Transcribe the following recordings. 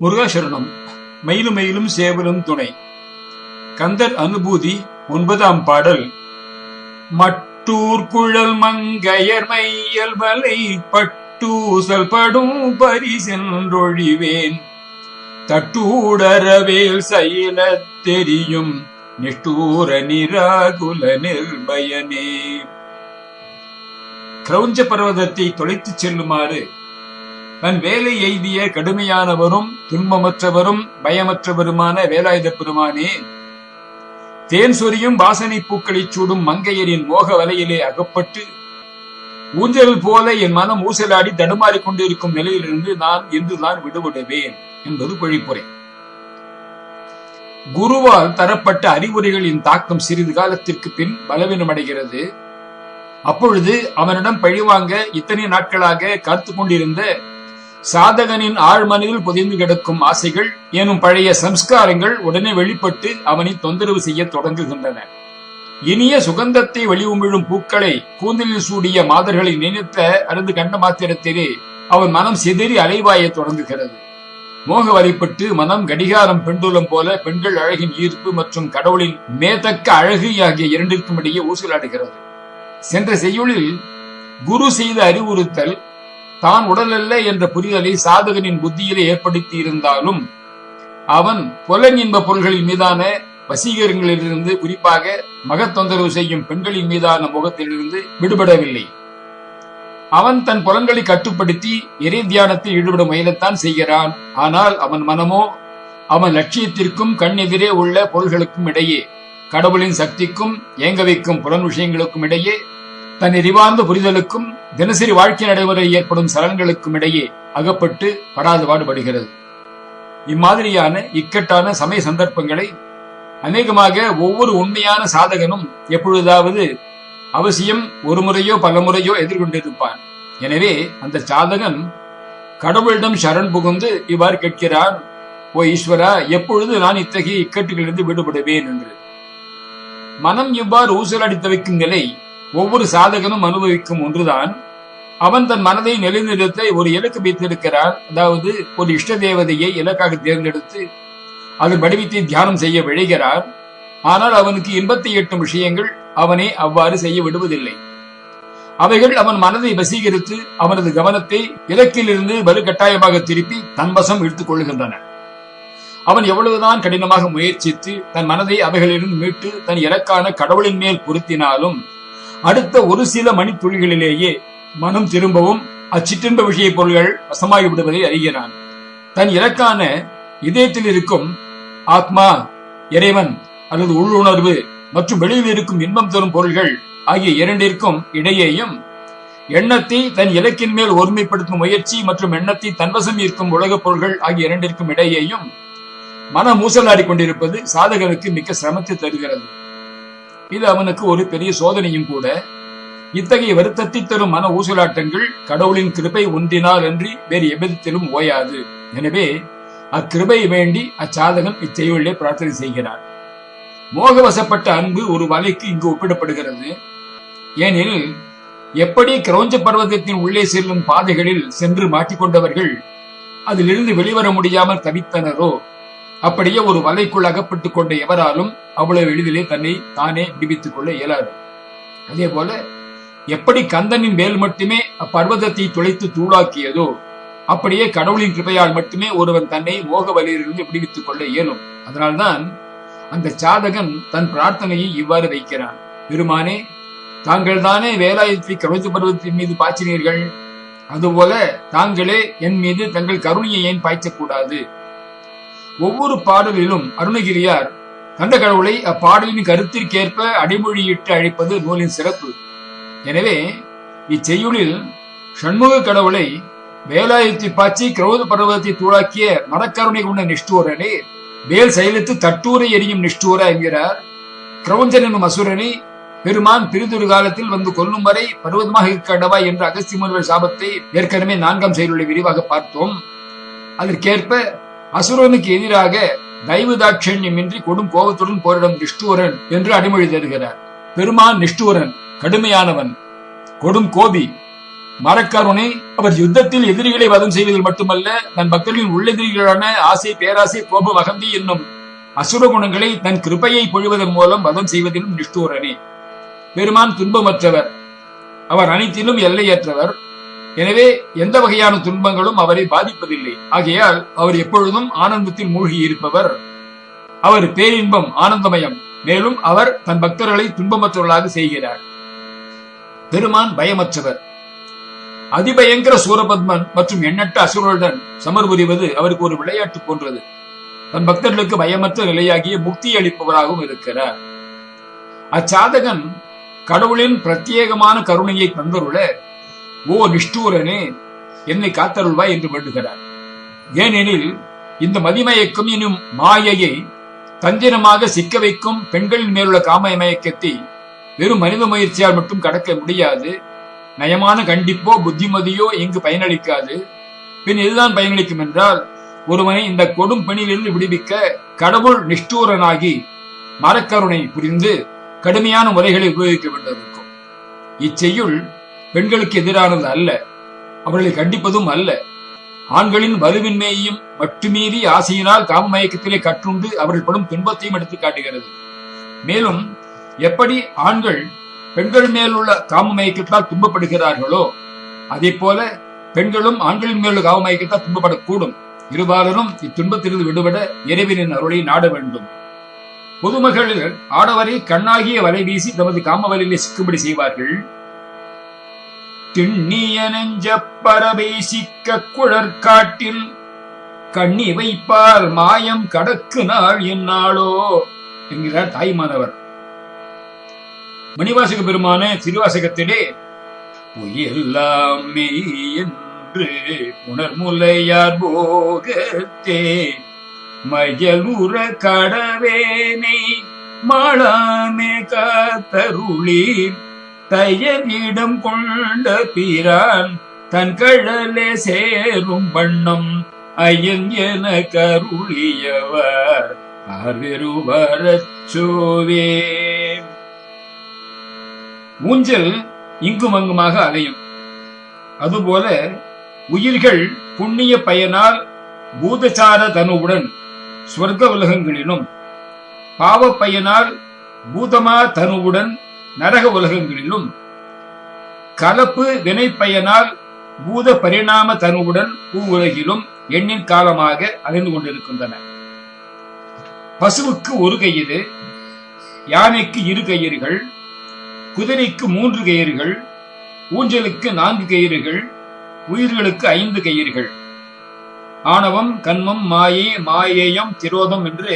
முருகாசரணம். மயிலும் மயிலும் சேவலும் துணை. கந்தர் அனுபூதி ஒன்பதாம் பாடல். மட்டூர் குழல் மங்கையர் மையல் வலை பட்டூசல் படும் பரிசென்றொழிவேன். தட்டூடரவேல் செயல தெரியும் நிட்டூர நிராகுல நிர்பயனே. கிரௌஞ்ச பர்வதத்தை தொலைத்துச் செல்லுமாறு தன் வேலை எய்திய கடுமையானவரும் துன்பமற்றவரும் பயமற்றவருமான வேலாயுத பெருமானே தேன் சொரியும் வாசனை பூக்களை சூடும் மங்கையரின் மோக வலையிலே அகப்பட்டு ஊஞ்சல் போல என் மனம் ஊசலாடி தடுமாறிக் கொண்டிருக்கும் நிலையிலிருந்து நான் என்றுதான் விடுபடுவேன் என்பது பொழிப்புரை. குருவால் தரப்பட்ட அறிவுரைகளின் தாக்கம் சிறிது காலத்திற்கு பின் பலவீனமடைகிறது. அப்பொழுது அவனிடம் பழிவாங்க இத்தனை நாட்களாக காத்து கொண்டிருந்த சாதகனின் ஆழ்மனதில் புதைந்து கிடக்கும் ஆசைகள் எனும் பழைய சம்ஸ்காரங்கள் உடனே வெளிப்பட்டு அவனை தொந்தரவு செய்ய தொடங்குகின்றன. இனிய சுகந்தத்தை வெளியுமிழும் பூக்களை கூந்தலில் சூடிய மாதர்களை நினைத்த அருந்து கண்ட மாத்திரத்திலே அவன் மனம் சிதறி அலைவாய தொடங்குகிறது. மோக வலைப்பட்டு மனம் கடிகாரம் பெண்டுலம் போல பெண்கள் அழகின் ஈர்ப்பு மற்றும் கடவுளின் மேதக்க அழகு ஆகிய இரண்டிற்கும் இடையே ஊசலாடுகிறது. சென்ற செய்யுளில் குரு செய்த அறிவுறுத்தல் தான் உடலல்ல என்ற புரிதலை சாதகனின் புத்தியிலே ஏற்படுத்தி இருந்தாலும் அவன் புலன் இன்ப பொருள்களின் மீதான வசீகரங்களிலிருந்து குறிப்பாக மகத்தொந்தரவு செய்யும் பெண்களின் மீதான முகத்திலிருந்து விடுபடவில்லை. அவன் தன் புலன்களை கட்டுப்படுத்தி இறை தியானத்தில் ஈடுபட முயலத்தான் செய்கிறான். ஆனால் அவன் மனமோ அவன் லட்சியத்திற்கும் கண்ணெதிரே உள்ள பொருள்களுக்கும் இடையே கடவுளின் சக்திக்கும் ஏங்க வைக்கும் புலன் விஷயங்களுக்கும் இடையே தன் அறிவார்ந்த புரிதலுக்கும் தினசரி வாழ்க்கை நடைமுறை ஏற்படும் சலன்களுக்கும் இடையே அகப்பட்டு படாது பாடுபடுகிறது. இம்மாதிரியான இக்கட்டான சமய சந்தர்ப்பங்களை அநேகமாக ஒவ்வொரு உண்மையான சாதகனும் எப்பொழுதாவது அவசியம் ஒரு முறையோ பல முறையோ எதிர்கொண்டிருப்பான். எனவே அந்த சாதகன் கடவுளிடம் சரண் புகுந்து இவ்வாறு கேட்கிறான் ஓ ஈஸ்வரா எப்பொழுது நான் இத்தகைய இக்கட்டுகளிலிருந்து விடுபடுவேன்? என்று. மனம் இவ்வாறு ஊசலாடி தவிக்கும் நிலை ஒவ்வொரு சாதகனும் அனுபவிக்கும் ஒன்றுதான். அவன் தன் மனதை நிலைநிறுத்த ஒரு இலக்கு வைத்திருக்கிறான் அதாவது ஒரு இஷ்ட தேவதையை இலக்காக தேர்ந்தெடுத்து அதன் வடிவத்தை தியானம் செய்ய விழைகிறார். ஆனால் அவனுக்கு இன்பத்தை எட்டும் விஷயங்கள் அவனை அவ்வாறு செய்ய விடுவதில்லை. அவைகள் அவன் மனதை வசீகரித்து அவனது கவனத்தை இலக்கிலிருந்து வலுக்கட்டாயமாக திருப்பி தன்வசம் இழுத்துக் கொள்கின்றன அவன் எவ்வளவுதான் கடினமாக முயற்சித்து தன் மனதை அவைகளிலிருந்து மீட்டு தன் இலக்கான கடவுளின் மேல் பொருத்தினாலும் அடுத்த ஒரு சில மணித்துளிகளிலேயே மனம் திரும்பவும் அச்சிற்றின்ப விஷய பொருள்கள் வசமாகி விடுவதை அறிகிறான். தன் இலக்கான இதயத்தில் இருக்கும் ஆத்மா இறைவன் அல்லது உள்ளுணர்வு மற்றும் வெளியில் இருக்கும் இன்பம் தரும் பொருள்கள் ஆகிய இரண்டிற்கும் இடையேயும் எண்ணத்தை தன் இலக்கின் மேல் ஒருமைப்படுத்தும் முயற்சி மற்றும் எண்ணத்தை தன்வசம் ஈர்க்கும் உலகப் பொருள்கள் ஆகிய இரண்டிற்கும் இடையேயும் மன மூசலாடி கொண்டிருப்பது சாதகனுக்கு மிக்க சிரமத்தை தருகிறது. இது அவனுக்கு ஒரு பெரிய சோதனையும் கூட. இத்தகைய வருத்தத்தை தரும் மன ஊசலாட்டங்கள் கடவுளின் கிருபை ஒன்றினால் அன்றி வேறு எவ்விதத்திலும் ஓயாது. எனவே அக்கிருபை வேண்டி அச்சாதகன் இச்செய்வழிலே பிரார்த்தனை செய்கிறார். மோகவசப்பட்ட அன்பு ஒரு வலைக்கு இங்கு ஒப்பிடப்படுகிறது. ஏனெனில் எப்படி கிரௌஞ்ச பர்வதத்தின் உள்ளே செல்லும் பாதைகளில் சென்று மாட்டிக்கொண்டவர்கள் அதிலிருந்து வெளிவர முடியாமல் தவித்தனரோ அப்படியே ஒரு வலைக்குள் அகப்பட்டுக் கொண்ட எவராலும் அவ்வளவு எளிதிலே தன்னை தானே விடுவித்துக் கொள்ள இயலாது. அதே போல எப்படி கந்தனின் மேல் மட்டுமே அப்பர்வதத்தை துளைத்து தூளாக்கியதோ அப்படியே கடவுளின் கிருபையால் மட்டுமே ஒருவன் தன்னை மோக வலியிலிருந்து விடுவித்துக் கொள்ள இயலும். அதனால்தான் அந்த சாதகன் தன் பிரார்த்தனையை இவ்வாறு வைக்கிறான். பெருமானே தாங்கள் தானே வேலாயத்தை கவிதை பருவத்தின் மீது பாய்ச்சினீர்கள்? அதுபோல தாங்களே என் மீது தங்கள் கருணையை ஏன் பாய்ச்சக்கூடாது? ஒவ்வொரு பாடலிலும் அருணகிரியார் கண்ட கடவுளை அப்பாடலின் கருத்திற்கேற்ப அடிமொழியிட்டு அழைப்பது நூலின் சிறப்பு. எனவே இச்செய்யுளில் சண்முக கடவுளை வேலாயுத்தி பாய்ச்சி கிரௌத பர்வதத்தை தூளாக்கிய மரக்கருணை கொண்ட நிஷ்டூரனே வேல் செயலித்து தட்டூரை எரியும் நிஷ்டூர என்கிறார். கிரௌஞ்சன் என்னும் அசுரனை பெருமான் பிரிதொரு காலத்தில் வந்து கொல்லும் வரை பருவதமாக இருக்கடவா என்ற அகஸ்தி முனிவர் சாபத்தை ஏற்கனவே நான்காம் செயலுடைய விரிவாக பார்த்தோம். அதற்கேற்ப அசுரனுக்கு எதிராக தெய்வ தாட்சண்யமின்றி கொடும் கோபத்துடன் போரிடும் நிஷ்டூரன் என்று அடிமொழி தருகிறார் பெருமான் நிஷ்டூரன் கடுமையானவன் கொடும் கோபி. மரக்கருணை அவர் யுத்தத்தில் எதிரிகளை வதம் செய்வதில் மட்டுமல்ல தன் பக்தர்களின் உள்ளெதிரிகளான ஆசை பேராசை கோபம் அகந்தி என்னும் அசுர குணங்களை தன் கிருபையை பொழிவதன் மூலம் வதம் செய்வதிலும் நிஷ்டூரனே. பெருமான் துன்பமற்றவர். அவர் அனைத்திலும் எல்லையற்றவர். எனவே எந்த வகையான துன்பங்களும் அவரை பாதிப்பதில்லை. ஆகையால் அவர் எப்பொழுதும் ஆனந்தத்தில் மூழ்கி இருப்பவர் அவர் பேரின்பம் ஆனந்தமயம். மேலும் அவர் தன் பக்தர்களை துன்பமற்றவர்களாக செய்கிறார். பெருமான் பயமற்றவர். அதிபயங்கர சூரபத்மன் மற்றும் எண்ணற்ற அசுரருடன் சமர் புரிவது அவருக்கு ஒரு விளையாட்டு போன்றது. தன் பக்தர்களுக்கு பயமற்ற நிலையாகிய முக்தி அளிப்பவராகவும் இருக்கிறார். அச்சாதகன் கடவுளின் பிரத்யேகமான கருணையை தந்தருள ஓ நிஷ்டூரனே என்னை காத்தருள்வாய் என்று வேண்டுகிறார். ஏனெனில் இந்த மதிமயக்கம் எனும் மாயையை தந்திரமாக சிக்க வைக்கும் பெண்களின் மேலுள்ள காம மயக்கத்தை வெறும் மனித முயற்சியால் மட்டும் கடக்க முடியாது. நயமான கண்டிப்போ புத்திமதியோ இங்கு பயனளிக்காது. பின் இதுதான் பயனளிக்கும் என்றால் ஒருவனை இந்த கொடும் பணியிலிருந்து விடுவிக்க கடவுள் நிஷ்டூரனாகி மரக்கருணை புரிந்து கடுமையான முறைகளை உபயோகிக்க வேண்டியிருக்கும். இச்செய்யுள் பெண்களுக்கு எதிரானது அல்ல. அவர்களை கண்டிப்பதும் அல்ல. ஆண்களின் வலுவின்மையையும் மட்டுமீறி ஆசையினால் காம மயக்கத்திலே கற்றுண்டு அவர்கள் படும் துன்பத்தையும் எடுத்து காட்டுகிறது. மேலும் எப்படி ஆண்கள் பெண்கள் மேலுள்ள காம மயக்கத்தால் துன்பப்படுகிறார்களோ அதே போல பெண்களும் ஆண்களின் மேலுள்ள காம மயக்கத்தால் துன்பப்படக்கூடும். இருபாலரும் இத்துன்பத்திலிருந்து விடுபட இறைவனின் அருளை நாட வேண்டும். பொதுமகளிர் ஆடவரை கண்ணாகிய வலை வீசி தமது காம வலையிலே சிக்கும்படி செய்வார்கள். திண்ணிய நெஞ்ச பறவை சிக்க குழற்காட்டில் கண்ணி வைப்பால் மாயம் கடக்கு நாள் என்னாளோ என்கிறார் தாய்மானவர் மணிவாசக பெருமான திருவாசகத்திலே பொய்யெல்லாம் மெய் என்று உணர்முலையார் போகத்தே மயலுற கடவேனை மாளாமே காத்தருளீர் காத்தருளி தயவிடம் கொண்ட பிரான் தன் கழலே சேரும் வண்ணம் ஐயன் என கருளியவர். அருவரச்சோவே ஊஞ்சல் இங்கும் அங்குமாக அலையும். அதுபோல உயிர்கள் புண்ணிய பயனால் பூதச்சார தனுவுடன் ஸ்வர்க்க உலகங்களிலும் பாவ பயனால் பூதமா தனுவுடன் நரக உலகங்களிலும் கலப்பு வினை பயனால் பூத பரிணாம தனுவுடன் பூ உலகிலும் எண்ணின் காலமாக அலைந்து கொண்டிருக்கின்றன. பசுவுக்கு ஒரு கயிறு யானைக்கு இரு கயிறுகள் குதிரைக்கு மூன்று கயிறுகள் ஊஞ்சலுக்கு நான்கு கயிறுகள் உயிர்களுக்கு ஐந்து கயிறுகள். ஆணவம் கண்மம் மாயை மாயேயம் திரோதம் என்று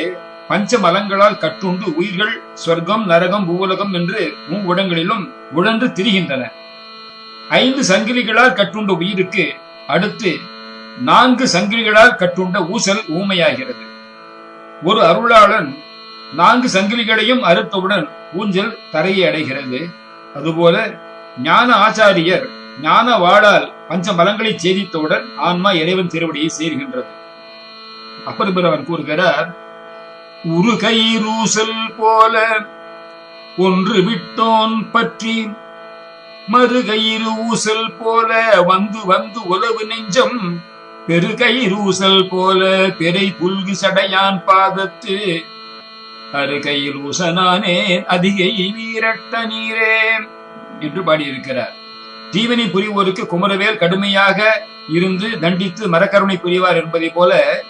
பஞ்ச மலங்களால் கட்டுண்டு உயிர்கள் சொர்க்கம் நரகம் பூவுலகம் என்று மூவுடங்களிலும் உழன்று திரிகின்றன. ஐந்து சங்கிலிகளால் கட்டுண்ட உயிருக்கு அடுத்து நான்கு சங்கிலிகளால் கட்டுண்ட ஊசல் ஊமையாகிறது. ஒரு அருளாளன் நான்கு சங்கிலிகளையும் அறுத்தவுடன் ஊஞ்சல் தரையை அடைகிறது. அதுபோல ஞான ஆச்சாரியர் ஞான வாழால் பஞ்ச மலங்களை சேதித்தவுடன் ஆன்மா இறைவன் திருவடியை சேர்கின்றது. அப்பர் பெருவன் கூறுகிறார் உரு கயிறூசல் போல ஒன்று விட்டோன் பற்றி மறுகயிறு ஊசல் போல வந்து வந்து உளவு நெஞ்சம். பெருகயிறூசல் போல பெரை புல்கு சடையான் பாதத்து. அருகையில் ஊசனானே அதிகை வீரட்ட நீரே என்று பாடியிருக்கிறார். தீவனி புரிவோருக்கு குமரவேல் கடுமையாக இருந்து தண்டித்து மரக்கருணை புரிவார் என்பதை போல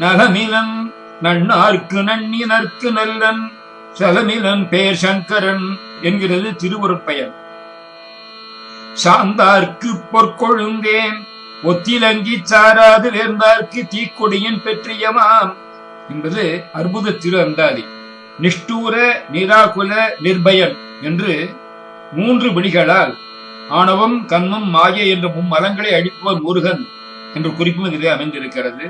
நகமிலம் நன்னார்க்கு நன்னி நற்கு நல்லன் சலமிலன் பேர் சங்கரன் என்கிறது திருவருட்பயன் சாந்தார்க்கு பொற்கொழுந்தேன் ஒத்திலங்கி சாராது வேந்தார்க்கு தீக்கொடியின் பெற்றியமாம் என்பது அற்புத திரு அந்தாதி நிஷ்டூர நிராகுல நிர்பயன் என்று மூன்று விழிகளால் ஆணவம் கண்மம் மாயை என்ற மும்மலங்களை அழிப்பவர் முருகன் என்று குறிப்பும் இதிலே அமைந்திருக்கிறது.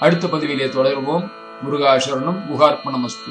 அடுத்த பதிவிலே தொடர்வோம். முருகாசரணம் குகார்ப்பணமஸ்து